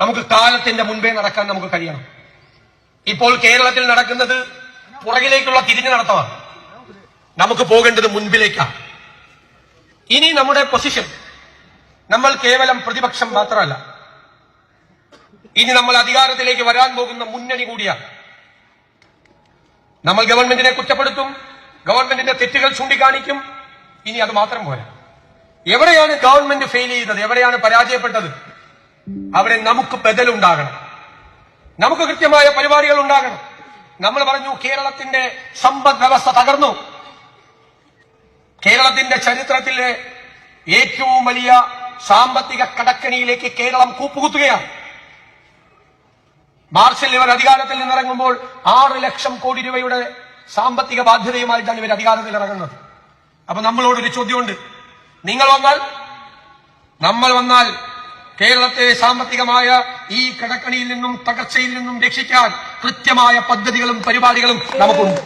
നമുക്ക് കാലത്തിന്റെ മുൻപേ നടക്കാൻ നമുക്ക് കഴിയണം. ഇപ്പോൾ കേരളത്തിൽ നടക്കുന്നത് പുറകിലേക്കുള്ള തിരിഞ്ഞു നടത്തമാണ്. നമുക്ക് പോകേണ്ടത് മുൻപിലേക്കാണ് ഇനി നമ്മുടെ പൊസിഷൻ. നമ്മൾ കേവലം പ്രതിപക്ഷം മാത്രമല്ല. ഇനി നമ്മൾ അധികാരത്തിലേക്ക് വരാൻ പോകുന്ന മുന്നണി കൂടിയാണ്. നമ്മൾ ഗവൺമെന്റിനെ കുറ്റപ്പെടുത്തും ഗവൺമെന്റിന്റെ തെറ്റുകൾ ചൂണ്ടിക്കാണിക്കും. ഇനി അത് മാത്രം പോരാ. എവിടെയാണ് ഗവൺമെന്റ് ഫെയിൽ ചെയ്തത്? എവിടെയാണ് പരാജയപ്പെട്ടത്? അവിടെ നമുക്ക് ബദലുണ്ടാകണം നമുക്ക് കൃത്യമായ പരിപാടികൾ ഉണ്ടാകണം. നമ്മൾ പറഞ്ഞു കേരളത്തിന്റെ സമ്പദ് വ്യവസ്ഥ തകർന്നു. കേരളത്തിന്റെ ചരിത്രത്തിലെ ഏറ്റവും വലിയ സാമ്പത്തിക കടക്കണിയിലേക്ക് കേരളം കൂപ്പുകുത്തുകയാണ്. മാർച്ചിൽ ഇവർ അധികാരത്തിൽ നിന്നിറങ്ങുമ്പോൾ ആറ് ലക്ഷം കോടി രൂപയുടെ സാമ്പത്തിക ബാധ്യതയുമായിട്ടാണ് ഇവർ അധികാരത്തിൽ ഇറങ്ങുന്നത്. അപ്പൊ നമ്മളോടൊരു ചോദ്യമുണ്ട്. നിങ്ങൾ വന്നാൽ നമ്മൾ വന്നാൽ കേരളത്തെ സാമ്പത്തികമായ ഈ കടക്കണിയിൽ നിന്നും തകർച്ചയിൽ നിന്നും രക്ഷിക്കാൻ കൃത്യമായ പദ്ധതികളും പരിപാടികളും നമുക്കുണ്ട്.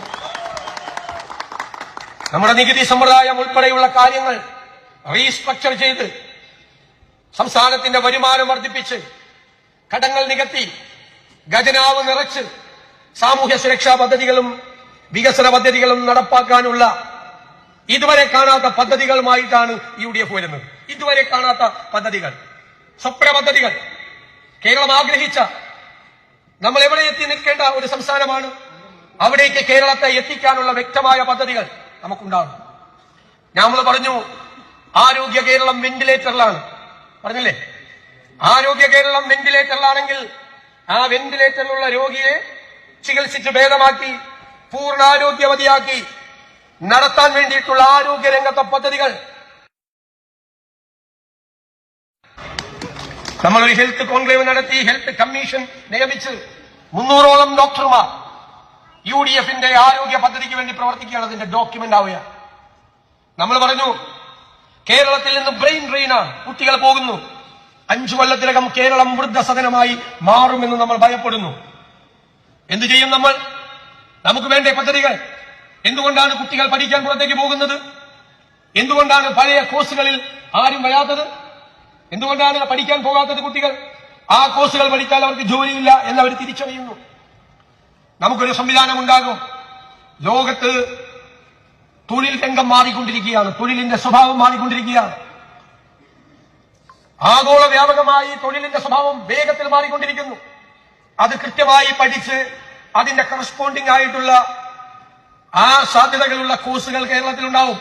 നമ്മുടെ നികുതി സമ്പ്രദായം ഉൾപ്പെടെയുള്ള കാര്യങ്ങൾ റീസ്ട്രക്ചർ ചെയ്ത് സംസ്ഥാനത്തിന്റെ വരുമാനം വർദ്ധിപ്പിച്ച് കടങ്ങൾ നികത്തി ഖജനാവ് നിറച്ച് സാമൂഹ്യ സുരക്ഷാ പദ്ധതികളും വികസന പദ്ധതികളും നടപ്പാക്കാനുള്ള ഇതുവരെ കാണാത്ത പദ്ധതികളുമായിട്ടാണ് യു ഡി എഫ് വരുന്നത്. ഇതുവരെ കാണാത്ത പദ്ധതികൾ. സ്വപ്ന പദ്ധതികൾ കേരളം ആഗ്രഹിച്ച നമ്മൾ എവിടെ എത്തി നിൽക്കേണ്ട ഒരു സംസ്ഥാനമാണ്? അവിടേക്ക് കേരളത്തെ എത്തിക്കാനുള്ള വ്യക്തമായ പദ്ധതികൾ നമുക്കുണ്ടാകും. നമ്മൾ പറഞ്ഞു ആരോഗ്യ കേരളം വെന്റിലേറ്ററിലാണ്. പറഞ്ഞില്ലേ? ആരോഗ്യ കേരളം വെന്റിലേറ്ററിലാണെങ്കിൽ ആ വെന്റിലേറ്ററിലുള്ള രോഗിയെ ചികിത്സിച്ച് ഭേദമാക്കി പൂർണ ആരോഗ്യവതിയാക്കി നടത്താൻ വേണ്ടിയിട്ടുള്ള ആരോഗ്യ രംഗത്തെ പദ്ധതികൾ നമ്മളൊരു ഹെൽത്ത് കോൺക്ലേവ് നടത്തി ഹെൽത്ത് കമ്മീഷൻ നിയമിച്ച് മുന്നൂറോളം ഡോക്ടർമാർ യു ഡി എഫിന്റെ ആരോഗ്യ പദ്ധതിക്ക് വേണ്ടി പ്രവർത്തിക്കുകയാണ് അതിന്റെ ഡോക്യുമെന്റ് ആവുക. നമ്മൾ പറഞ്ഞു കേരളത്തിൽ നിന്ന് ബ്രെയിൻ ഡ്രെയിനാണ് കുട്ടികൾ പോകുന്നു. അഞ്ചു കൊല്ലത്തിനകം കേരളം വൃദ്ധസദനമായി മാറുമെന്ന് നമ്മൾ ഭയപ്പെടുന്നു. എന്തു ചെയ്യും നമ്മൾ? നമുക്ക് വേണ്ട പദ്ധതികൾ? എന്തുകൊണ്ടാണ് കുട്ടികൾ പഠിക്കാൻ പുറത്തേക്ക് പോകുന്നത്? എന്തുകൊണ്ടാണ് പഴയ കോഴ്സുകളിൽ ആരും വരാത്തത്? എന്തുകൊണ്ടാണ് പഠിക്കാൻ പോകാത്തത് കുട്ടികൾ? ആ കോഴ്സുകൾ പഠിച്ചാൽ അവർക്ക് ജോലിയില്ല എന്നവർ തിരിച്ചറിയുന്നു. നമുക്കൊരു സംവിധാനം ഉണ്ടാകും ലോകത്ത് തൊഴിൽ രംഗം മാറിക്കൊണ്ടിരിക്കുകയാണ്. തൊഴിലിന്റെ സ്വഭാവം മാറിക്കൊണ്ടിരിക്കുകയാണ്. ആഗോള വ്യാപകമായി തൊഴിലിന്റെ സ്വഭാവം വേഗത്തിൽ മാറിക്കൊണ്ടിരിക്കുന്നു. അത് കൃത്യമായി പഠിച്ച് അതിന്റെ കറസ്പോണ്ടിങ് ആയിട്ടുള്ള ആ സാധ്യതകളുള്ള കോഴ്സുകൾ കേരളത്തിലുണ്ടാവും.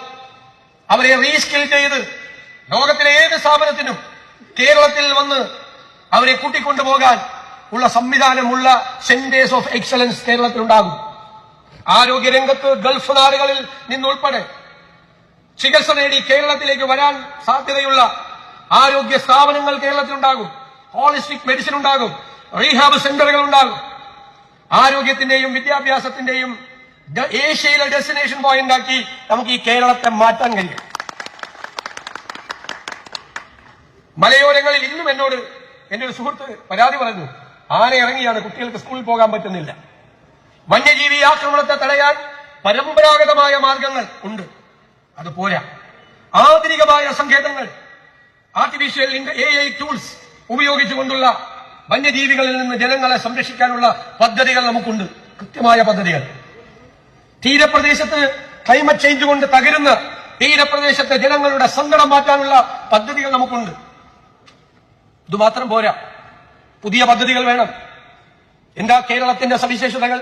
അവരെ റീസ്കിൽ ചെയ്ത് ലോകത്തിലെ ഏത് സ്ഥാപനത്തിനും കേരളത്തിൽ വന്ന് അവരെ കൂട്ടിക്കൊണ്ടുപോകാൻ ഉള്ള സംവിധാനമുള്ള സെന്റേഴ്സ് ഓഫ് എക്സലൻസ് കേരളത്തിൽ കേരളത്തിലുണ്ടാകും ആരോഗ്യരംഗത്ത് ഗൾഫ് നാടുകളിൽ നിന്നുൾപ്പെടെ ചികിത്സ നേടി കേരളത്തിലേക്ക് വരാൻ സാധ്യതയുള്ള ആരോഗ്യ സ്ഥാപനങ്ങൾ കേരളത്തിൽ ഉണ്ടാകും ഹോളിസ്റ്റിക് മെഡിസിൻ ഉണ്ടാകും. റീഹാബ് സെന്ററുകൾ ഉണ്ടാകും. ആരോഗ്യത്തിന്റെയും വിദ്യാഭ്യാസത്തിന്റെയും ഏഷ്യയിലെ ഡെസ്റ്റിനേഷൻ പോയിന്റ് ആക്കി നമുക്ക് ഈ കേരളത്തെ മാറ്റാൻ കഴിയും. മലയോരങ്ങളിൽ ഇന്നും എന്നോട് എന്റെ ഒരു സുഹൃത്ത് പരാതി പറഞ്ഞു ആന ഇറങ്ങിയാണ് കുട്ടികൾക്ക് സ്കൂളിൽ പോകാൻ പറ്റുന്നില്ല. വന്യജീവി ആക്രമണത്തെ തടയാൻ പരമ്പരാഗതമായ മാർഗങ്ങൾ ഉണ്ട്. അത് പോരാ. ആധുനികമായ സങ്കേതങ്ങൾ ആർട്ടിഫിഷ്യൽ എ ഐ ടൂൾസ് ഉപയോഗിച്ചുകൊണ്ടുള്ള വന്യജീവികളിൽ നിന്ന് ജനങ്ങളെ സംരക്ഷിക്കാനുള്ള പദ്ധതികൾ നമുക്കുണ്ട്. കൃത്യമായ പദ്ധതികൾ. തീരപ്രദേശത്ത് ക്ലൈമറ്റ് ചേഞ്ച് കൊണ്ട് തകരുന്ന തീരപ്രദേശത്തെ ജനങ്ങളുടെ സങ്കടം മാറ്റാനുള്ള പദ്ധതികൾ നമുക്കുണ്ട്. ഇത് മാത്രം പോരാ. പുതിയ പദ്ധതികൾ വേണം. എന്താ കേരളത്തിന്റെ സവിശേഷതകൾ?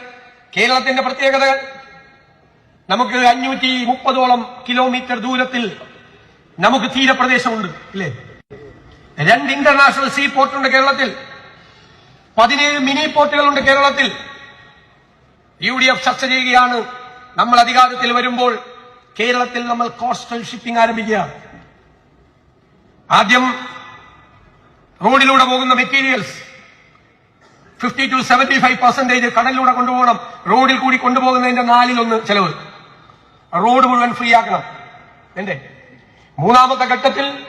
കേരളത്തിന്റെ പ്രത്യേകതകൾ? നമുക്ക് അഞ്ഞൂറ്റി മുപ്പതോളം കിലോമീറ്റർ ദൂരത്തിൽ നമുക്ക് തീരപ്രദേശമുണ്ട് അല്ലേ രണ്ട് ഇന്റർനാഷണൽ സീ പോർട്ടുണ്ട് കേരളത്തിൽ. പതിനേഴ് മിനി പോർട്ടുകളുണ്ട് കേരളത്തിൽ. യു ഡി എഫ് ചർച്ച ചെയ്യുകയാണ്. നമ്മൾ അധികാരത്തിൽ വരുമ്പോൾ കേരളത്തിൽ നമ്മൾ കോസ്റ്റൽ ഷിപ്പിംഗ് ആരംഭിക്കുക. ആദ്യം റോഡിലൂടെ പോകുന്ന materials fifty to seventy five percentage കടലിലൂടെ കൊണ്ടുപോകണം. റോഡിൽ കൂടി കൊണ്ടുപോകുന്നതിന്റെ നാലിലൊന്ന് ചെലവ്. റോഡ് മുഴുവൻ ഫ്രീ ആക്കണം. എന്റെ മൂന്നാമത്തെ ഘട്ടത്തിൽ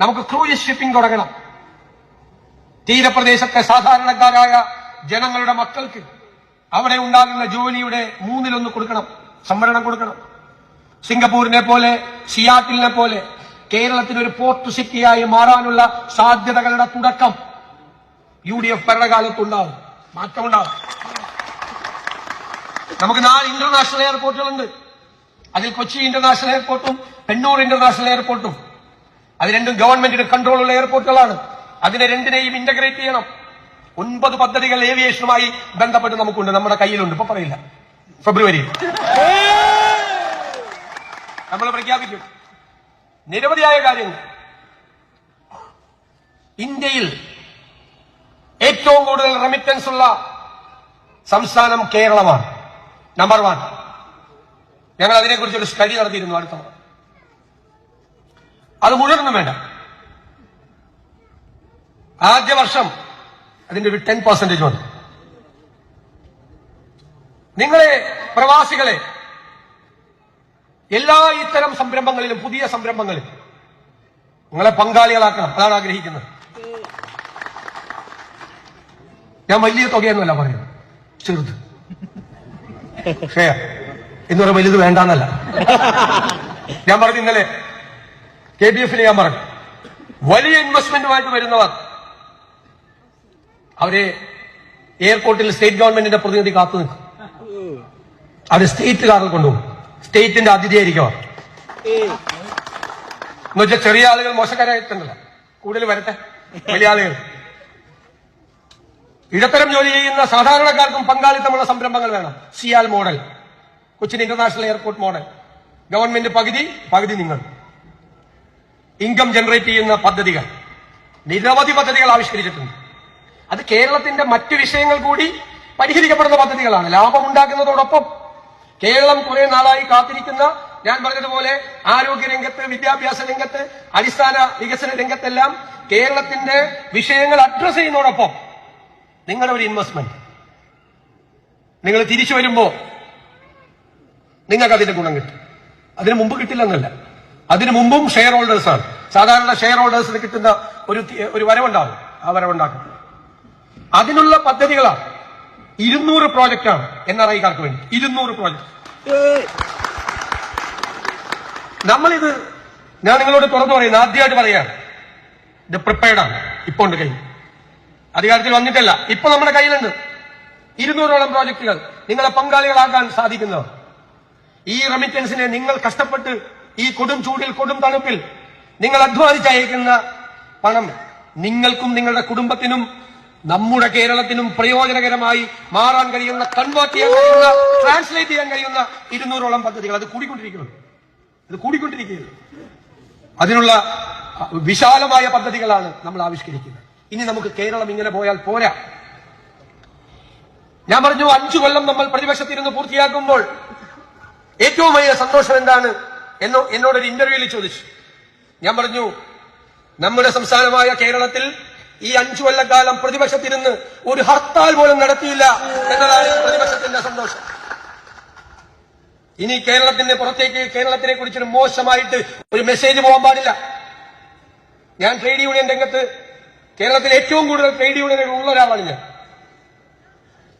നമുക്ക് ക്രൂയിസ് ഷിപ്പിംഗ് തുടങ്ങണം. തീരപ്രദേശത്തെ സാധാരണക്കാരായ ജനങ്ങളുടെ മക്കൾക്ക് അവിടെ ഉണ്ടാകുന്ന ജോലിയുടെ മൂന്നിലൊന്ന് കൊടുക്കണം. സംവരണം കൊടുക്കണം. സിംഗപ്പൂരിനെ പോലെ സിയാട്ടിലിനെ പോലെ കേരളത്തിന് ഒരു പോർട്ട് സിറ്റിയായി മാറാനുള്ള സാധ്യതകളുടെ തുടക്കം യു ഡി എഫ് ഭരണകാലത്തുണ്ടാവും. മാറ്റമുണ്ടാവും. നമുക്ക് നാല് ഇന്റർനാഷണൽ എയർപോർട്ടുകളുണ്ട് അതിൽ കൊച്ചി ഇന്റർനാഷണൽ എയർപോർട്ടും പെണ്ണൂർ ഇന്റർനാഷണൽ എയർപോർട്ടും അത് രണ്ടും ഗവൺമെന്റിന്റെ കൺട്രോളുള്ള എയർപോർട്ടുകളാണ് അതിനെ രണ്ടിനെയും ഇന്റഗ്രേറ്റ് ചെയ്യണം. ഒൻപത് പദ്ധതികൾ ഏവിയേഷനുമായി ബന്ധപ്പെട്ട് നമുക്കുണ്ട്. നമ്മുടെ കയ്യിലുണ്ട്. ഇപ്പൊ പറയില്ല. ഫെബ്രുവരി നമ്മൾ പ്രഖ്യാപിക്കും. നിരവധിയായ കാര്യങ്ങൾ. ഇന്ത്യയിൽ ഏറ്റവും കൂടുതൽ റെമിറ്റൻസ് ഉള്ള സംസ്ഥാനം കേരളമാണ്. നമ്പർ വൺ ഞങ്ങൾ അതിനെക്കുറിച്ച് ഒരു സ്റ്റഡി നടത്തിയിരുന്നു അടുത്ത അത് മുഴുവനൊന്നും വേണ്ട. ആദ്യ വർഷം അതിന്റെ ഒരു ടെൻ പെർസെന്റേജ് വന്നു. നിങ്ങളെ പ്രവാസികളെ എല്ലാ ഇത്തരം സംരംഭങ്ങളിലും പുതിയ സംരംഭങ്ങളിൽ നിങ്ങളെ പങ്കാളികളാക്കണം. അതാണ് ആഗ്രഹിക്കുന്നത്. ഞാൻ വലിയ തുകയൊന്നുമല്ല പറയുന്നത്. ചെറുത്. എന്ന് പറയുമ്പോൾ വലുത് വേണ്ടെന്നല്ല. ഞാൻ പറഞ്ഞു ഇന്നലെ കെ ബി എഫിന് ഞാൻ പറഞ്ഞു വലിയ ഇൻവെസ്റ്റ്മെന്റുമായിട്ട് വരുന്നവർ അവരെ എയർപോർട്ടിൽ സ്റ്റേറ്റ് ഗവൺമെന്റിന്റെ പ്രതിനിധി കാത്തു നിൽക്കും. അവരെ സ്റ്റേറ്റ് കാറിൽ കൊണ്ടുപോകും. സ്റ്റേറ്റിന്റെ അതിഥിയായിരിക്കും അവർ എന്നുവെച്ചാൽ ചെറിയ ആളുകൾ മോശക്കാരായിട്ടുണ്ടല്ല. കൂടുതൽ വരട്ടെ വലിയ ആളുകൾ. ഇടത്തരം ജോലി ചെയ്യുന്ന സാധാരണക്കാർക്കും പങ്കാളിത്തമുള്ള സംരംഭങ്ങൾ വേണം. CIAL model Cochin international airport model. Government പകുതി പകുതി നിങ്ങൾ. ഇൻകം ജനറേറ്റ് ചെയ്യുന്ന പദ്ധതികൾ. നിരവധി പദ്ധതികൾ ആവിഷ്കരിച്ചിട്ടുണ്ട്. അത് കേരളത്തിന്റെ മറ്റു വിഷയങ്ങൾ കൂടി പരിഹരിക്കപ്പെടുന്ന പദ്ധതികളാണ്. ലാഭമുണ്ടാക്കുന്നതോടൊപ്പം കേരളം കുറെ നാളായി കാത്തിരിക്കുന്ന ഞാൻ പറഞ്ഞതുപോലെ ആരോഗ്യ രംഗത്ത് വിദ്യാഭ്യാസ രംഗത്ത് അടിസ്ഥാന വികസന രംഗത്തെല്ലാം കേരളത്തിന്റെ വിഷയങ്ങൾ അഡ്രസ് ചെയ്യുന്നതോടൊപ്പം നിങ്ങളുടെ ഒരു ഇൻവെസ്റ്റ്മെന്റ് നിങ്ങൾ തിരിച്ചു വരുമ്പോ നിങ്ങൾക്ക് അതിന്റെ ഗുണം കിട്ടും. അതിനു മുമ്പ് കിട്ടില്ലെന്നല്ല. അതിനു മുമ്പും ഷെയർ ഹോൾഡേഴ്സാണ് സാധാരണ ഷെയർ ഹോൾഡേഴ്സിന് കിട്ടുന്ന ഒരു ഒരു വരവുണ്ടാവും ആ വരവുണ്ടാക്കും. അതിനുള്ള പദ്ധതികളാണ് ഇരുന്നൂറ് പ്രോജക്റ്റാണ് എൻ ആർ ഐക്കാർക്ക് വേണ്ടി. ഇരുന്നൂറ് പ്രോജക്റ്റ്. നമ്മളിത് ഞാൻ നിങ്ങളോട് തുറന്നു പറയുന്നു. ആദ്യമായിട്ട് പറയാണ് ഇത് പ്രിപ്പയർഡ് ആണ്. ഇപ്പൊ ഉണ്ട് കയ്യിൽ. അധികാരത്തിൽ വന്നിട്ടല്ല. ഇപ്പൊ നമ്മുടെ കയ്യിലുണ്ട്. ഇരുന്നൂറോളം പ്രോജക്റ്റുകൾ നിങ്ങളെ പങ്കാളികളാക്കാൻ സാധിക്കുന്നവർ. ഈ റെമിറ്റൻസിനെ നിങ്ങൾ കഷ്ടപ്പെട്ട് ഈ കൊടും ചൂടിൽ കൊടും തണുപ്പിൽ നിങ്ങൾ അധ്വാനിച്ചയക്കുന്ന പണം നിങ്ങൾക്കും നിങ്ങളുടെ കുടുംബത്തിനും നമ്മുടെ കേരളത്തിനും പ്രയോജനകരമായി മാറാൻ കഴിയുന്ന കൺവേർട്ട് ചെയ്യാൻ കഴിയുന്ന ട്രാൻസ്ലേറ്റ് ചെയ്യാൻ കഴിയുന്ന ഇരുന്നൂറോളം പദ്ധതികൾ അത് കൂടിക്കൊണ്ടിരിക്കുന്നു അത് കൂടിക്കൊണ്ടിരിക്കുകയാണ്. അതിനുള്ള വിശാലമായ പദ്ധതികളാണ് നമ്മൾ ആവിഷ്കരിക്കുന്നത്. ഇനി നമുക്ക് കേരളം ഇങ്ങനെ പോയാൽ പോരാ. ഞാൻ പറഞ്ഞു അഞ്ചു കൊല്ലം നമ്മൾ പ്രതിപക്ഷത്തിരുന്ന് പൂർത്തിയാക്കുമ്പോൾ ഏറ്റവും വലിയ സന്തോഷം എന്താണ് എന്നോ എന്നോടൊരു ഇന്റർവ്യൂവിൽ ചോദിച്ചു. ഞാൻ പറഞ്ഞു നമ്മുടെ സംസ്ഥാനമായ കേരളത്തിൽ ഈ അഞ്ചു കൊല്ലക്കാലം പ്രതിപക്ഷത്തിരുന്ന് ഒരു ഹർത്താൽ പോലും നടത്തിയില്ല എന്നതാണ് പ്രതിപക്ഷത്തിന്റെ സന്തോഷം. ഇനി കേരളത്തിന്റെ പുറത്തേക്ക് കേരളത്തിനെ കുറിച്ചൊരു മോശമായിട്ട് ഒരു മെസ്സേജ് പോകാൻ പാടില്ല. ഞാൻ ട്രേഡ് യൂണിയൻ രംഗത്ത് കേരളത്തിൽ ഏറ്റവും കൂടുതൽ ട്രേഡ് യൂണിയനുകൾ ഉള്ള ഒരാളാണ് ഞാൻ.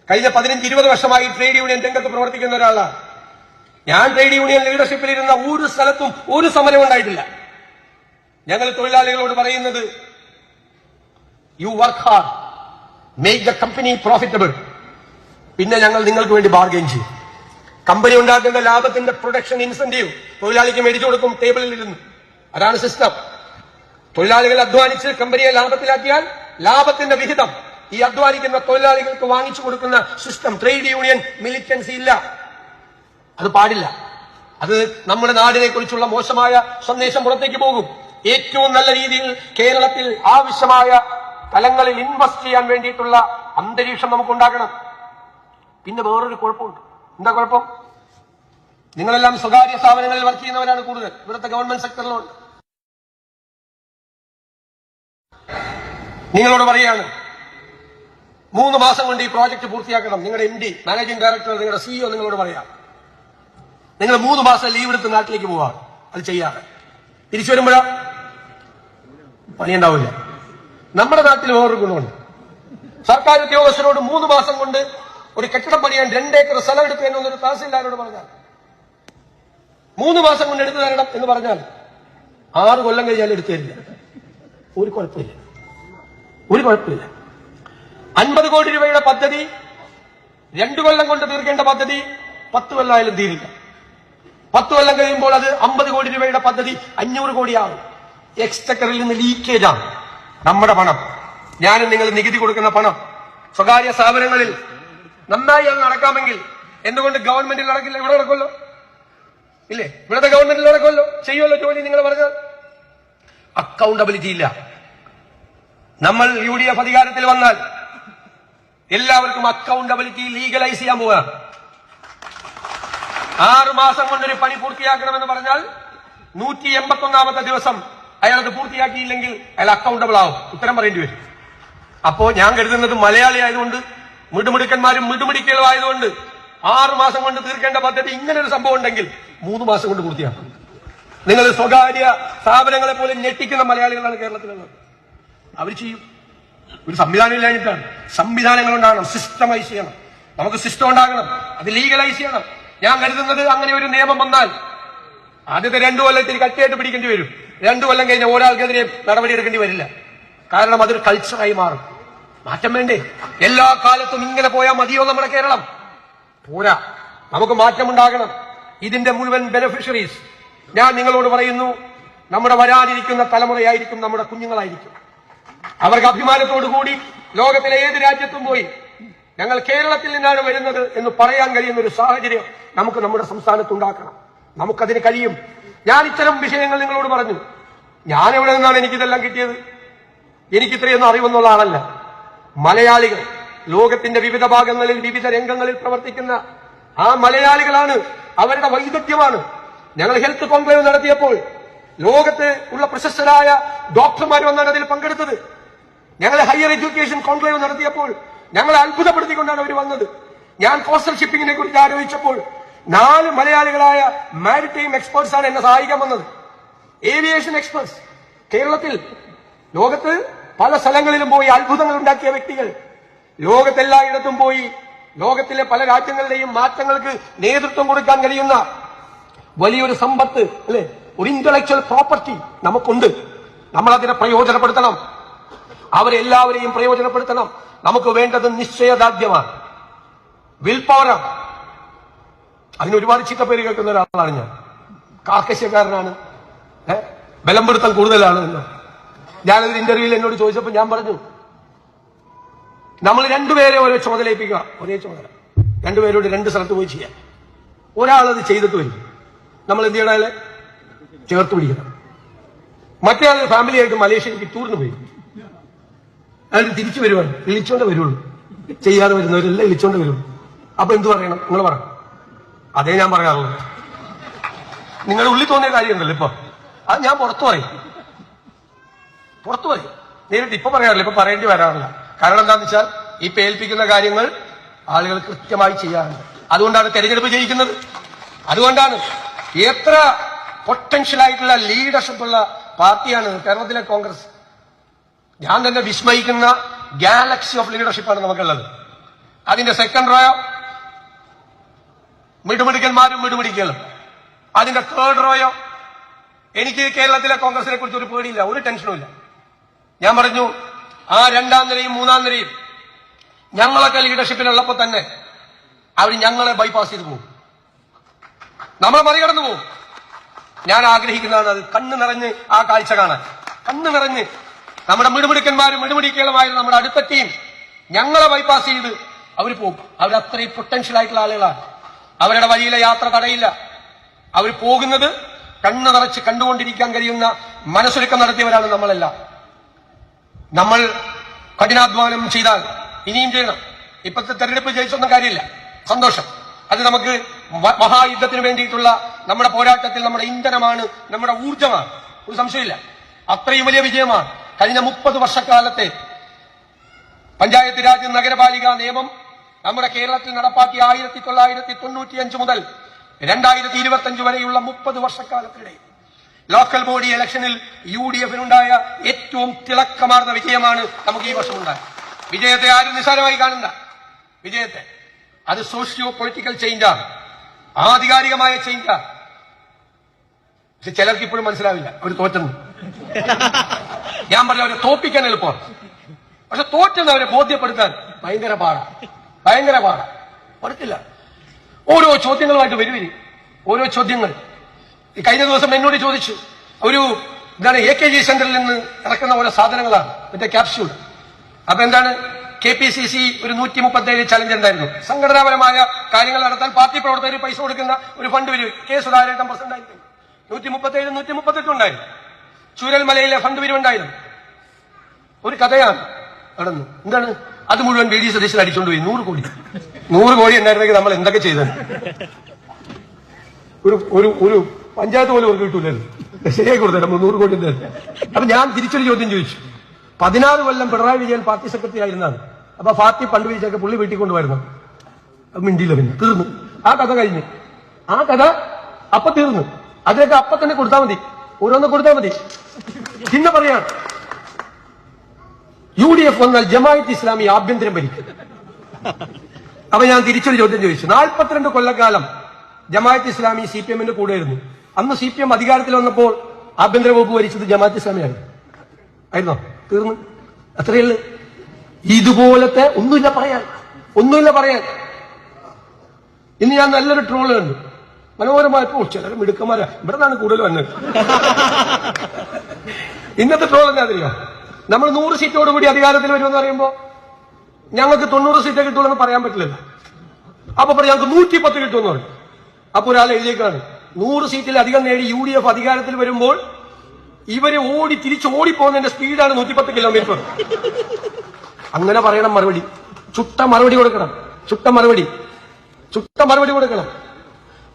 കഴിഞ്ഞ പതിനഞ്ച് ഇരുപത് വർഷമായി ട്രേഡ് യൂണിയൻ രംഗത്ത് പ്രവർത്തിക്കുന്ന ഒരാളാണ്. ഞാൻ ട്രേഡ് യൂണിയൻ ലീഡർഷിപ്പിൽ ഇരുന്ന ഒരു സ്ഥലത്തും ഒരു സമരം ഉണ്ടായിട്ടില്ല ഞങ്ങൾ തൊഴിലാളികളോട് പറയുന്നത് you work hard make the company profitable പിന്നെ ഞങ്ങൾ നിങ്ങൾക്ക് വേണ്ടി ബാർഗെയിൻ ചെയ്യും. കമ്പനി ഉണ്ടാക്കുന്ന ലാഭത്തിന്റെ പ്രൊഡക്ഷൻ ഇൻസെന്റീവ് തൊഴിലാളിക്ക് മേടിച്ചു കൊടുക്കും ടേബിളിൽ ഇരുന്ന്. അതാണ് സിസ്റ്റം തൊഴിലാളികൾ അധ്വാനിച്ച് കമ്പനിയെ ലാഭത്തിലാക്കിയാൽ ലാഭത്തിന്റെ വിഹിതം ഈ അധ്വാനിക്കുന്ന തൊഴിലാളികൾക്ക് വാങ്ങിച്ചു കൊടുക്കുന്ന സിസ്റ്റം ട്രേഡ് യൂണിയൻ മിലിറ്റൻസി ഇല്ല. അത് പാടില്ല. അത് നമ്മുടെ നാടിനെ കുറിച്ചുള്ള മോശമായ സന്ദേശം പുറത്തേക്ക് പോകും. ഏറ്റവും നല്ല രീതിയിൽ കേരളത്തിൽ ആവശ്യമായ തലങ്ങളിൽ ഇൻവെസ്റ്റ് ചെയ്യാൻ വേണ്ടിയിട്ടുള്ള അന്തരീക്ഷം നമുക്ക് ഉണ്ടാക്കണം പിന്നെ വേറൊരു കുഴപ്പമുണ്ട്. എന്താ കുഴപ്പം? നിങ്ങളെല്ലാം സ്വകാര്യ സ്ഥാപനങ്ങളിൽ വർക്ക് ചെയ്യുന്നവരാണ് കൂടുതൽ. ഇവിടുത്തെ ഗവൺമെന്റ് സെക്ടറിലുണ്ട് നിങ്ങളോട് പറയാണ് മൂന്ന് മാസം കൊണ്ട് ഈ പ്രോജക്റ്റ് പൂർത്തിയാക്കണം. നിങ്ങളുടെ എം ഡി മാനേജിംഗ് ഡയറക്ടർ നിങ്ങളുടെ സിഇഒ നിങ്ങളോട് പറയാം. നിങ്ങൾ മൂന്ന് മാസം ലീവ് എടുത്ത് നാട്ടിലേക്ക് പോവാം. അത് ചെയ്യാതെ. തിരിച്ചു വരുമ്പോഴാ? പണിയുണ്ടാവില്ല. നമ്മുടെ നാട്ടിൽ വേറൊരു ഗുണമുണ്ട്. സർക്കാർ ഉദ്യോഗസ്ഥരോട് മൂന്ന് മാസം കൊണ്ട് ഒരു കെട്ടിടം പണിയാൻ രണ്ടേക്കർ സ്ഥലം എടുത്തു എന്നൊരു തഹസിൽദാരോട് പറഞ്ഞാൽ മൂന്ന് മാസം കൊണ്ട് എടുത്തു തരണം എന്ന് പറഞ്ഞാൽ ആറ് കൊല്ലം കഴിഞ്ഞാൽ എടുത്തു തരില്ല. ഒരു കുഴപ്പമില്ല. ഒരു കുഴപ്പമില്ല. അൻപത് കോടി രൂപയുടെ പദ്ധതി രണ്ടു കൊല്ലം കൊണ്ട് തീർക്കേണ്ട പദ്ധതി പത്ത് കൊല്ലമായാലും തീരില്ല. പത്ത് കൊല്ലം കഴിയുമ്പോൾ അത് അമ്പത് കോടി രൂപയുടെ പദ്ധതി അഞ്ഞൂറ് കോടിയാകും എക്സ്ചക്കറിൽ നിന്ന് ലീക്കേജാണ് നമ്മുടെ പണം. ഞാനും നിങ്ങൾ നികുതി കൊടുക്കുന്ന പണം. സ്വകാര്യ സ്ഥാപനങ്ങളിൽ നന്നായി അത് നടക്കാമെങ്കിൽ എന്തുകൊണ്ട് ഗവൺമെന്റിൽ നടക്കില്ല ഇവിടെ നടക്കുമല്ലോ. ഇല്ലേ? ഇവിടുത്തെ ഗവൺമെന്റിൽ നടക്കുമല്ലോ. ചെയ്യുമല്ലോ ജോലി നിങ്ങൾ പറഞ്ഞാൽ. അക്കൗണ്ടബിലിറ്റി ഇല്ല. നമ്മൾ യു ഡി എഫ് അധികാരത്തിൽ വന്നാൽ എല്ലാവർക്കും അക്കൗണ്ടബിലിറ്റി ലീഗലൈസ് ചെയ്യാൻ പോവുകയാണ് ആറ് മാസം കൊണ്ടൊരു പണി പൂർത്തിയാക്കണമെന്ന് പറഞ്ഞാൽ നൂറ്റി എൺപത്തി ഒന്നാമത്തെ ദിവസം അയാൾ അത് പൂർത്തിയാക്കിയില്ലെങ്കിൽ അയാൾ അക്കൗണ്ടബിൾ ആവും. ഉത്തരം പറയേണ്ടി വരും. അപ്പോ ഞാൻ കരുതുന്നത് മലയാളി ആയതുകൊണ്ട് മിടുമിടുക്കന്മാരും മിടുമിടിക്കലും ആയതുകൊണ്ട് ആറ് മാസം കൊണ്ട് തീർക്കേണ്ട പദ്ധതി ഇങ്ങനെ ഒരു സംഭവം ഉണ്ടെങ്കിൽ മൂന്ന് മാസം കൊണ്ട് പൂർത്തിയാക്കും. നിങ്ങൾ സ്വകാര്യ സ്ഥാപനങ്ങളെ പോലെ ഞെട്ടിക്കുന്ന മലയാളികളാണ് കേരളത്തിലുള്ളത്. അവർ ചെയ്യും. ഒരു സംവിധാനം ഇല്ലാഞ്ഞിട്ടാണ്. സംവിധാനങ്ങൾ ഉണ്ടാകണം. സിസ്റ്റമൈസ് ചെയ്യണം. നമുക്ക് സിസ്റ്റം ഉണ്ടാകണം. അത് ലീഗലൈസ് ചെയ്യണം. ഞാൻ കരുതുന്നത് അങ്ങനെ ഒരു നിയമം വന്നാൽ ആദ്യത്തെ രണ്ടു കൊല്ലത്തിൽ കട്ടിയായിട്ട് പിടിക്കേണ്ടി വരും. രണ്ടു കൊല്ലം കഴിഞ്ഞ ഒരാൾക്കെതിരെ നടപടി എടുക്കേണ്ടി വരില്ല. കാരണം അതൊരു കൾച്ചറായി മാറും. മാറ്റം വേണ്ടേ? എല്ലാ കാലത്തും ഇങ്ങനെ പോയാൽ മതിയോ നമ്മുടെ കേരളം? പോരാ. നമുക്ക് മാറ്റമുണ്ടാകണം. ഇതിന്റെ മുഴുവൻ ബെനിഫിഷ്യറീസ് ഞാൻ നിങ്ങളോട് പറയുന്നു നമ്മുടെ വരാനിരിക്കുന്ന തലമുറയായിരിക്കും നമ്മുടെ കുഞ്ഞുങ്ങളായിരിക്കും. അവർക്ക് അഭിമാനത്തോടു കൂടി ലോകത്തിലെ ഏത് രാജ്യത്തും പോയി ഞങ്ങൾ കേരളത്തിൽ നിന്നാണ് വരുന്നത് എന്ന് പറയാൻ കഴിയുന്ന ഒരു സാഹചര്യം നമുക്ക് നമ്മുടെ സംസ്ഥാനത്ത് ഉണ്ടാക്കണം നമുക്കതിന് കഴിയും. ഞാൻ ഇത്തരം വിഷയങ്ങൾ നിങ്ങളോട് പറഞ്ഞു. ഞാൻ എവിടെ നിന്നാണ് എനിക്കിതെല്ലാം കിട്ടിയത്? എനിക്ക് ഇത്രയൊന്നും അറിവെന്നുള്ള ആളല്ല. മലയാളികൾ ലോകത്തിന്റെ വിവിധ ഭാഗങ്ങളിൽ വിവിധ രംഗങ്ങളിൽ പ്രവർത്തിക്കുന്ന ആ മലയാളികളാണ് അവരുടെ വൈദഗ്ധ്യമാണ്. ഞങ്ങൾ ഹെൽത്ത് കോൺക്ലേവ് നടത്തിയപ്പോൾ ലോകത്ത് ഉള്ള പ്രശസ്തരായ ഡോക്ടർമാർ വന്നാണ് അതിൽ പങ്കെടുത്തത്. ഞങ്ങൾ ഹയർ എഡ്യൂക്കേഷൻ കോൺക്ലേവ് നടത്തിയപ്പോൾ ഞങ്ങളെ അത്ഭുതപ്പെടുത്തിക്കൊണ്ടാണ് അവർ വന്നത്. ഞാൻ കോസ്റ്റൽ ഷിപ്പിങ്ങിനെ കുറിച്ച് ആലോചിച്ചപ്പോൾ നാല് മലയാളികളായ മാരിടൈം എക്സ്പേർട്സ് ആണ് എന്നെ സഹായിക്കാൻ വന്നത്. Aviation experts. കേരളത്തിൽ ലോകത്ത് പല സ്ഥലങ്ങളിലും പോയി അത്ഭുതങ്ങൾ ഉണ്ടാക്കിയ വ്യക്തികൾ. ലോകത്തെല്ലായിടത്തും പോയി ലോകത്തിലെ പല രാജ്യങ്ങളുടെയും മാറ്റങ്ങൾക്ക് നേതൃത്വം കൊടുക്കാൻ കഴിയുന്ന വലിയൊരു സമ്പത്ത് അല്ലെ? ഒരു ഇന്റലക്ച്വൽ പ്രോപ്പർട്ടി നമുക്കുണ്ട്. നമ്മൾ അതിനെ പ്രയോജനപ്പെടുത്തണം അവരെല്ലാവരെയും പ്രയോജനപ്പെടുത്തണം. നമുക്ക് വേണ്ടത് നിശ്ചയദാർഢ്യമാണ്. വിൽ പവറാണ് അതിന് ഒരുപാട് പേര് കേൾക്കുന്ന ഒരാളാണ് ഞാൻ. കാർക്കശ്യക്കാരനാണ്. ഏ? ബലംപിടുത്തം കൂടുതലാണ് എന്ന്. ഞാനൊരു ഇന്റർവ്യൂവിൽ എന്നോട് ചോദിച്ചപ്പോൾ ഞാൻ പറഞ്ഞു നമ്മൾ രണ്ടുപേരെ ഒരേ ചുമതല ഏൽപ്പിക്കുക ഒരേ ചുമതല. രണ്ടുപേരോട് രണ്ട് സ്ഥലത്ത് പോയി ചെയ്യാം ഒരാളത് ചെയ്തിട്ട് വരും നമ്മൾ എന്ത് ചെയ്യണേ ചേർത്ത് പിടിക്കണം. മറ്റേ ആൾ ഫാമിലിയായിട്ട് മലേഷ്യയിലേക്ക് ടൂറിന് പോയി. അയാൾ തിരിച്ചു വരുവാണ്. വിളിച്ചോണ്ട് വരുള്ളൂ. ചെയ്യാതെ വരുന്നവരെല്ലാം വിളിച്ചോണ്ട് വരുള്ളൂ. അപ്പൊ എന്തു പറയണം? നിങ്ങൾ പറ. അതേ ഞാൻ പറയാറുള്ളൂ. നിങ്ങൾ ഉള്ളിൽ തോന്നിയ കാര്യമുണ്ടല്ലോ ഇപ്പൊ. അത് ഞാൻ പുറത്തു പറയും. പുറത്തു പറയും. നേരിട്ട് ഇപ്പൊ പറയാറില്ല ഇപ്പൊ പറയേണ്ടി വരാറില്ല. കാരണം എന്താണെന്ന് വെച്ചാൽ ഈ പേൽപ്പിക്കുന്ന കാര്യങ്ങൾ ആളുകൾ കൃത്യമായി ചെയ്യാറുണ്ട്. അതുകൊണ്ടാണ് തെരഞ്ഞെടുപ്പ് ജയിക്കുന്നത്. അതുകൊണ്ടാണ് എത്ര പൊട്ടൻഷ്യൽ ആയിട്ടുള്ള ലീഡർഷിപ്പ് ഉള്ള പാർട്ടിയാണ് കേരളത്തിലെ കോൺഗ്രസ്. ഞാൻ തന്നെ വിസ്മയിക്കുന്ന ഗാലക്സി ഓഫ് ലീഡർഷിപ്പാണ് നമുക്കുള്ളത്. അതിന്റെ സെക്കൻഡ് റോയോ മിടുമിടുക്കന്മാരും മിടുമിടിക്കലും അതിന്റെ തേർഡ് റോയോ എനിക്ക് കേരളത്തിലെ കോൺഗ്രസിനെ കുറിച്ച് ഒരു പേടിയില്ല ഒരു ടെൻഷനും ഇല്ല. ഞാൻ പറഞ്ഞു ആ രണ്ടാം നിരയും മൂന്നാം നിരയും ഞങ്ങളൊക്കെ ലീഡർഷിപ്പിലുള്ളപ്പോ തന്നെ അവർ ഞങ്ങളെ ബൈപ്പാസ് ചെയ്തു പോകും. നമ്മളെ മറികടന്നു പോകും. ഞാൻ ആഗ്രഹിക്കുന്നതാണ് അത് കണ്ണു നിറഞ്ഞ് ആ കാഴ്ച കാണാൻ. കണ്ണു നിറഞ്ഞ് നമ്മുടെ മിടുമിടുക്കന്മാരും മിടുമിടിക്കലുമായ നമ്മുടെ അടുത്ത ടീം ഞങ്ങളെ ബൈപ്പാസ് ചെയ്ത് അവർ പോകും. അവർ അത്രയും പൊട്ടൻഷ്യൽ ആയിട്ടുള്ള ആളുകളാണ്. അവരുടെ വഴിയിലെ യാത്ര തടയില്ല. അവർ പോകുന്നത് കണ്ണ് നിറച്ച് കണ്ടുകൊണ്ടിരിക്കാൻ കഴിയുന്ന മനസ്സൊരുക്കം നടത്തിയവരാണ് നമ്മളല്ല. നമ്മൾ കഠിനാധ്വാനം ചെയ്താൽ ഇനിയും ചെയ്യണം. ഇപ്പോഴത്തെ തെരഞ്ഞെടുപ്പ് ജയിച്ചൊന്നും കാര്യമില്ല. സന്തോഷം. അത് നമുക്ക് മഹായുദ്ധത്തിന് വേണ്ടിയിട്ടുള്ള നമ്മുടെ പോരാട്ടത്തിൽ നമ്മുടെ ഇന്ധനമാണ് നമ്മുടെ ഊർജമാണ് ഒരു സംശയമില്ല. അത്രയും വലിയ വിജയമാണ്. കഴിഞ്ഞ മുപ്പത് വർഷക്കാലത്തെ പഞ്ചായത്ത് രാജ് നഗരപാലിക നിയമം നമ്മുടെ കേരളത്തിൽ നടപ്പാക്കിയ ആയിരത്തി തൊള്ളായിരത്തി തൊണ്ണൂറ്റി അഞ്ച് മുതൽ രണ്ടായിരത്തി ഇരുപത്തി അഞ്ച് വരെയുള്ള മുപ്പത് വർഷക്കാലത്തിനിടെ ലോക്കൽ ബോഡി ഇലക്ഷനിൽ യു ഡി എഫിനുണ്ടായ ഏറ്റവും തിളക്കമാർന്ന വിജയമാണ് നമുക്ക് ഈ വർഷം ഉണ്ടായത് വിജയത്തെ ആരും നിസ്സാരമായി കാണുന്ന വിജയത്തെ. അത് സോഷ്യോ പൊളിറ്റിക്കൽ ചേഞ്ചാണ് ആധികാരികമായ ചേഞ്ചാണ് പക്ഷെ ചിലർക്ക് ഇപ്പോഴും മനസ്സിലാവില്ല. ഒരു തോറ്റുന്നു. ഞാൻ പറഞ്ഞ അവരെ തോപ്പിക്കാൻ എളുപ്പമാണ് പക്ഷെ തോറ്റുന്നവരെ ബോധ്യപ്പെടുത്താൻ ഭയങ്കര പാടാ. ഭയങ്കര പാടാ ഓരോ ചോദ്യങ്ങളുമായിട്ട് വരുവരി ഓരോ ചോദ്യങ്ങൾ. കഴിഞ്ഞ ദിവസം എന്നോട് ചോദിച്ചു ഒരു എന്താണ് എ കെ ജി സെന്ററിൽ നിന്ന് ഇറക്കുന്ന ഓരോ സാധനങ്ങളാണ്. മറ്റേ ക്യാപ്സ്യൂൾ അപ്പൊ എന്താണ്? കെ പി സി സി ഒരു നൂറ്റി മുപ്പത്തേഴ് ചലഞ്ച് ഉണ്ടായിരുന്നു. സംഘടനാപരമായ കാര്യങ്ങൾ നടത്താൻ പാർട്ടി പ്രവർത്തകർ പൈസ കൊടുക്കുന്ന ഒരു ഫണ്ട് വരും. കെ സുധാകരേട്ടൻ പ്രസിഡന്റ് ആയിരുന്നു നൂറ്റി മുപ്പത്തേഴ് നൂറ്റി മുപ്പത്തെട്ട് ഉണ്ടായിരുന്നു. ചൂരൽമലയിലെ ഫണ്ട് പിരിവുണ്ടായിരുന്നു. ഒരു കഥയാണ് നടന്നു എന്താണ്? അത് മുഴുവൻ വി ഡി സതീശൻ അടിച്ചോണ്ട് പോയി. നൂറ് കോടി. നൂറ് കോടി ഉണ്ടായിരുന്നെങ്കിൽ നമ്മൾ എന്തൊക്കെ ചെയ്തത്? ഒരു ഒരു ഒരു പഞ്ചായത്ത് പോലും അവർക്ക് കിട്ടൂലല്ലോ ശരിയായി കൊടുത്തേ നമ്മൾ നൂറ് കോടി ഉണ്ടായിരുന്നു അപ്പൊ ഞാൻ തിരിച്ചൊരു ചോദ്യം ചോദിച്ചു. പതിനാറ് കൊല്ലം പിണറായി വിജയൻ പാർട്ടി സെക്രട്ടറി ആയിരുന്നാണ്. അപ്പൊ പാർട്ടി പണ്ട് വിളിച്ചൊക്കെ പുള്ളി വീട്ടിൽ കൊണ്ടുവരുന്നു മിണ്ടിയില്ല പിന്നെ. തീർന്നു. ആ കഥ കഴിഞ്ഞു. ആ കഥ അപ്പൊ തീർന്നു. അതിനൊക്കെ അപ്പൊ തന്നെ കൊടുത്താൽ മതി. ഓരോന്ന് കൊടുത്താൽ മതി. പിന്നെ പറയാണ് യു ഡി എഫ് വന്നാൽ ജമാഅത്ത് ഇസ്ലാമി ആഭ്യന്തരം ഭരിക്കും. അപ്പൊ ഞാൻ തിരിച്ചൊരു ചോദ്യം ചോദിച്ചു. നാൽപ്പത്തിരണ്ട് കൊല്ലക്കാലം ജമാഅത്ത് ഇസ്ലാമി സി പി എമ്മിന്റെ കൂടെയായിരുന്നു. അന്ന് സി പി എം അധികാരത്തിൽ വന്നപ്പോൾ ആഭ്യന്തര വകുപ്പ് ഭരിച്ചത് ജമാഅത്ത് ഇസ്ലാമിയായിരുന്നു ആയിരുന്നോ. തീർന്നു? അത്രയുള്ളു ഇതുപോലത്തെ ഒന്നുമില്ല പറയാൻ. ഒന്നുമില്ല പറയാൻ. ഇന്ന് ഞാൻ നല്ലൊരു ട്രോൾ കണ്ടു. മനോഹരമായപ്പോൾ ചിലർ മിടുക്കന്മാരാ. ഇവിടെ നിന്നാണ് കൂടുതൽ വന്നത്. ഇന്നത്തെ ട്രോൾ എന്നാ അറിയോ നമ്മൾ നൂറ് സീറ്റോട് കൂടി അധികാരത്തിൽ വരുമെന്ന് പറയുമ്പോൾ ഞങ്ങൾക്ക് തൊണ്ണൂറ് സീറ്റേ കിട്ടുള്ളൂ എന്ന് പറയാൻ പറ്റില്ലല്ലോ. അപ്പൊ പറയും ഞങ്ങൾക്ക് നൂറ്റി പത്ത് കിട്ടുമെന്ന് പറയും. അപ്പൊ ഒരാൾ എഴുതിയേക്കാണ് നൂറ് സീറ്റിൽ അധികം നേടി യു ഡി എഫ് അധികാരത്തിൽ വരുമ്പോൾ ഇവരെ ഓടി തിരിച്ച് ഓടിപ്പോകുന്നതിന്റെ സ്പീഡാണ് നൂറ്റിപ്പത്ത് കിലോമീറ്റർ. അങ്ങനെ പറയണം മറുപടി. ചുട്ട മറുപടി കൊടുക്കണം. ചുട്ട മറുപടി. ചുട്ട മറുപടി കൊടുക്കണം.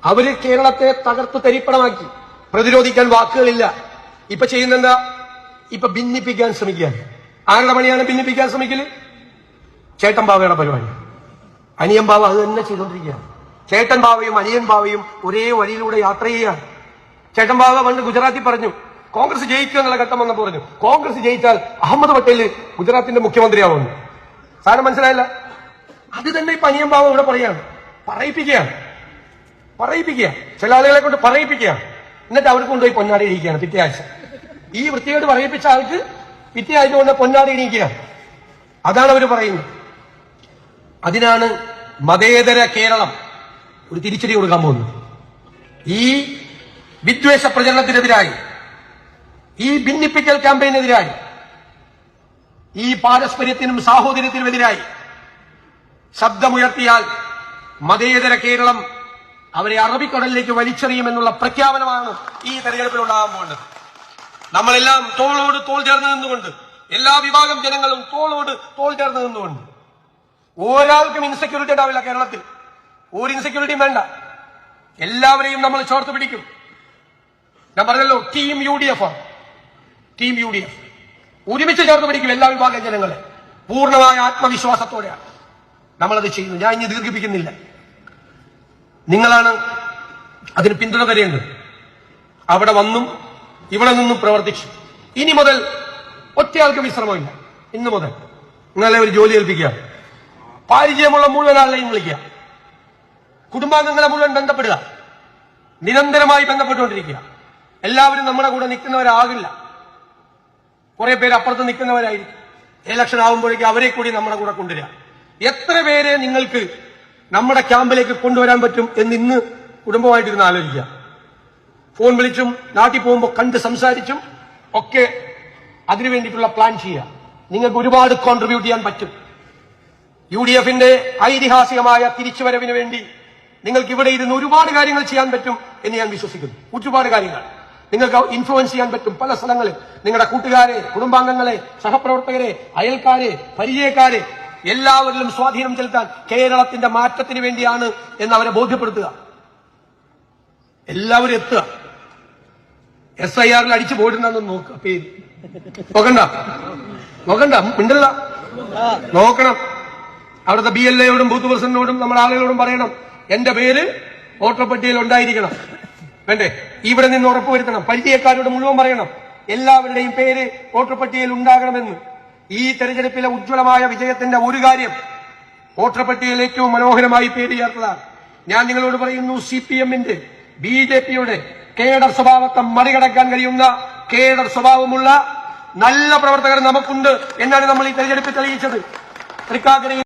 അവർ കേരളത്തെ തകർത്ത് തരിപ്പണമാക്കി. പ്രതിരോധിക്കാൻ വാക്കുകളില്ല. ഇപ്പൊ ചെയ്യുന്നെന്താ? ഇപ്പൊ ഭിന്നിപ്പിക്കാൻ ശ്രമിക്കുകയാണ്. ആരുടെ പണിയാണ് ഭിന്നിപ്പിക്കാൻ ശ്രമിക്കൽ? ചേട്ടൻ ബാവയുടെ പരിപാടി. അനിയൻ ബാവ അത് തന്നെ ചെയ്തുകൊണ്ടിരിക്കുകയാണ് ചേട്ടൻ ബാവയും അനിയൻ ബാവയും ഒരേ വഴിയിലൂടെ യാത്ര ചെയ്യുകയാണ്. ചേട്ടൻ ബാവ പണ്ട് ഗുജറാത്തിൽ പറഞ്ഞു കോൺഗ്രസ് ജയിക്കുക എന്നുള്ള ഘട്ടം വന്നപ്പോൾ പറഞ്ഞു കോൺഗ്രസ് ജയിച്ചാൽ അഹമ്മദ് പട്ടേൽ ഗുജറാത്തിന്റെ മുഖ്യമന്ത്രിയാവുന്നു സാധനം മനസ്സിലായില്ല? അത് തന്നെ ഇപ്പൊ അനിയൻ ബാവ ഇവിടെ പറയാണ് പറയിപ്പിക്കുകയാണ്. പറയിപ്പിക്കുക ചില ആളുകളെ കൊണ്ട് പറയിപ്പിക്കുക എന്നിട്ട് അവർക്ക് കൊണ്ടുപോയി പൊന്നാടി ഇരിക്കുകയാണ് പിറ്റേ ആഴ്ച. ഈ വൃത്തിയോട് പറയിപ്പിച്ച ആൾക്ക് പിറ്റേ ആഴ്ച കൊണ്ട് പൊന്നാടി അതാണ് അവർ പറയുന്നത്. അതിനാണ് മതേതര കേരളം ഒരു തിരിച്ചടി കൊടുക്കാൻ പോകുന്നത്. ഈ വിദ്വേഷ പ്രചരണത്തിനെതിരായി ഈ ഭിന്നിപ്പിക്കൽ ക്യാമ്പയിനെതിരായി ഈ പാരസ്പര്യത്തിനും സാഹോദര്യത്തിനുമെതിരായി ശബ്ദമുയർത്തിയാൽ മതേതര കേരളം അവരെ അറബിക്കടലിലേക്ക് വലിച്ചെറിയുമെന്നുള്ള പ്രഖ്യാപനമാണ് ഈ തെരഞ്ഞെടുപ്പിൽ ഉണ്ടാകാൻ പോകുന്നത്. നമ്മളെല്ലാം തോളോട് തോൾ ചേർന്ന് നിന്നുകൊണ്ട് എല്ലാ വിഭാഗം ജനങ്ങളും തോളോട് തോൾ ചേർന്ന് നിന്നുകൊണ്ട്. ഒരാൾക്കും ഇൻസെക്യൂരിറ്റി ഉണ്ടാവില്ല കേരളത്തിൽ. ഒരു ഇൻസെക്യൂരിറ്റിയും വേണ്ട. എല്ലാവരെയും നമ്മൾ ചോർത്ത് പിടിക്കും. ഞാൻ പറഞ്ഞല്ലോ ടീം യു ഡി എഫ് ആണ്. ടീം യു ഡി എഫ് ഒരുമിച്ച് ചേർത്ത് പിടിക്കും എല്ലാ വിഭാഗം ജനങ്ങളെ. പൂർണമായ ആത്മവിശ്വാസത്തോടെയാണ് നമ്മളത് ചെയ്യുന്നു ഞാൻ ഇനി ദീർഘിപ്പിക്കുന്നില്ല. നിങ്ങളാണ് അതിന് പിന്തുണ തരേണ്ടത്. അവിടെ വന്നും ഇവിടെ നിന്നും പ്രവർത്തിച്ചു. ഇനി മുതൽ ഒറ്റയാൾക്ക് വിശ്രമമില്ല. ഇന്ന് മുതൽ. നിങ്ങളെ ഒരു ജോലി ഏൽപ്പിക്കുക. പരിചയമുള്ള മുഴുവൻ ആളെയും വിളിക്കുക. കുടുംബാംഗങ്ങളെ മുഴുവൻ ബന്ധപ്പെടുക. നിരന്തരമായി ബന്ധപ്പെട്ടുകൊണ്ടിരിക്കുക. എല്ലാവരും നമ്മുടെ കൂടെ നിൽക്കുന്നവരാകില്ല. കുറെ പേര് അപ്പുറത്ത് നിൽക്കുന്നവരായിരിക്കും. ഇലക്ഷൻ ആകുമ്പോഴേക്കും അവരെ കൂടി നമ്മുടെ കൂടെ കൊണ്ടുവരിക. എത്ര പേരെ നിങ്ങൾക്ക് നമ്മുടെ ക്യാമ്പിലേക്ക് കൊണ്ടുവരാൻ പറ്റും എന്ന് ഇന്ന് കുടുംബമായിട്ടിരുന്ന് ആലോചിക്കുക. ഫോൺ വിളിച്ചും നാട്ടിൽ പോകുമ്പോൾ കണ്ട് സംസാരിച്ചും ഒക്കെ അതിനു വേണ്ടിയിട്ടുള്ള പ്ലാൻ ചെയ്യുക നിങ്ങൾക്ക് ഒരുപാട് കോൺട്രിബ്യൂട്ട് ചെയ്യാൻ പറ്റും. യു ഡി എഫിന്റെ ഐതിഹാസികമായ തിരിച്ചുവരവിന് വേണ്ടി നിങ്ങൾക്ക് ഇവിടെ ഇരുന്ന് ഒരുപാട് കാര്യങ്ങൾ ചെയ്യാൻ പറ്റും എന്ന് ഞാൻ വിശ്വസിക്കുന്നു. ഒരുപാട് കാര്യങ്ങൾ. നിങ്ങൾക്ക് ഇൻഫ്ലുവൻസ് ചെയ്യാൻ പറ്റും പല സ്ഥലങ്ങളിൽ. നിങ്ങളുടെ കൂട്ടുകാരെ കുടുംബാംഗങ്ങളെ സഹപ്രവർത്തകരെ അയൽക്കാരെ പരിചയക്കാരെ എല്ലാവരിലും സ്വാധീനം ചെലുത്താൻ കേരളത്തിന്റെ മാറ്റത്തിന് വേണ്ടിയാണ് എന്ന് അവരെ ബോധ്യപ്പെടുത്തുക. എല്ലാവരും എത്തുക. എസ് ഐ ആറിൽ അടിച്ചു പോയിട്ടുണ്ടെന്ന് നോക്ക. പേര് നോക്കണ്ട നോക്കണ്ട മിണ്ടല്ല. നോക്കണം. അവിടുത്തെ ബി എൽ എയോടും ബൂത്ത് പ്രസിഡന്റിനോടും നമ്മുടെ ആളുകളോടും പറയണം. എന്റെ പേര് വോട്ടർ പട്ടികയിൽ ഉണ്ടായിരിക്കണം. വേണ്ടേ? ഇവിടെ നിന്ന് ഉറപ്പുവരുത്തണം പരിചയക്കാരോട് മുഴുവൻ പറയണം. എല്ലാവരുടെയും പേര് വോട്ടർ പട്ടികയിൽ ഉണ്ടാകണമെന്ന്. ഈ തെരഞ്ഞെടുപ്പിലെ ഉജ്ജ്വലമായ വിജയത്തിന്റെ ഒരു കാര്യം വോട്ടർ പട്ടികയിൽ ഏറ്റവും മനോഹരമായി പേര് ചേർത്തതാണ്. ഞാൻ നിങ്ങളോട് പറയുന്നു സി പി എമ്മിന്റെ ബി ജെ പിയുടെ കേഡർ സ്വഭാവത്തെ മറികടക്കാൻ കഴിയുന്ന കേഡർ സ്വഭാവമുള്ള നല്ല പ്രവർത്തകർ നമുക്കുണ്ട് എന്നാണ് നമ്മൾ ഈ തെരഞ്ഞെടുപ്പിൽ തെളിയിച്ചത്. തൃക്കാക്കരയിൽ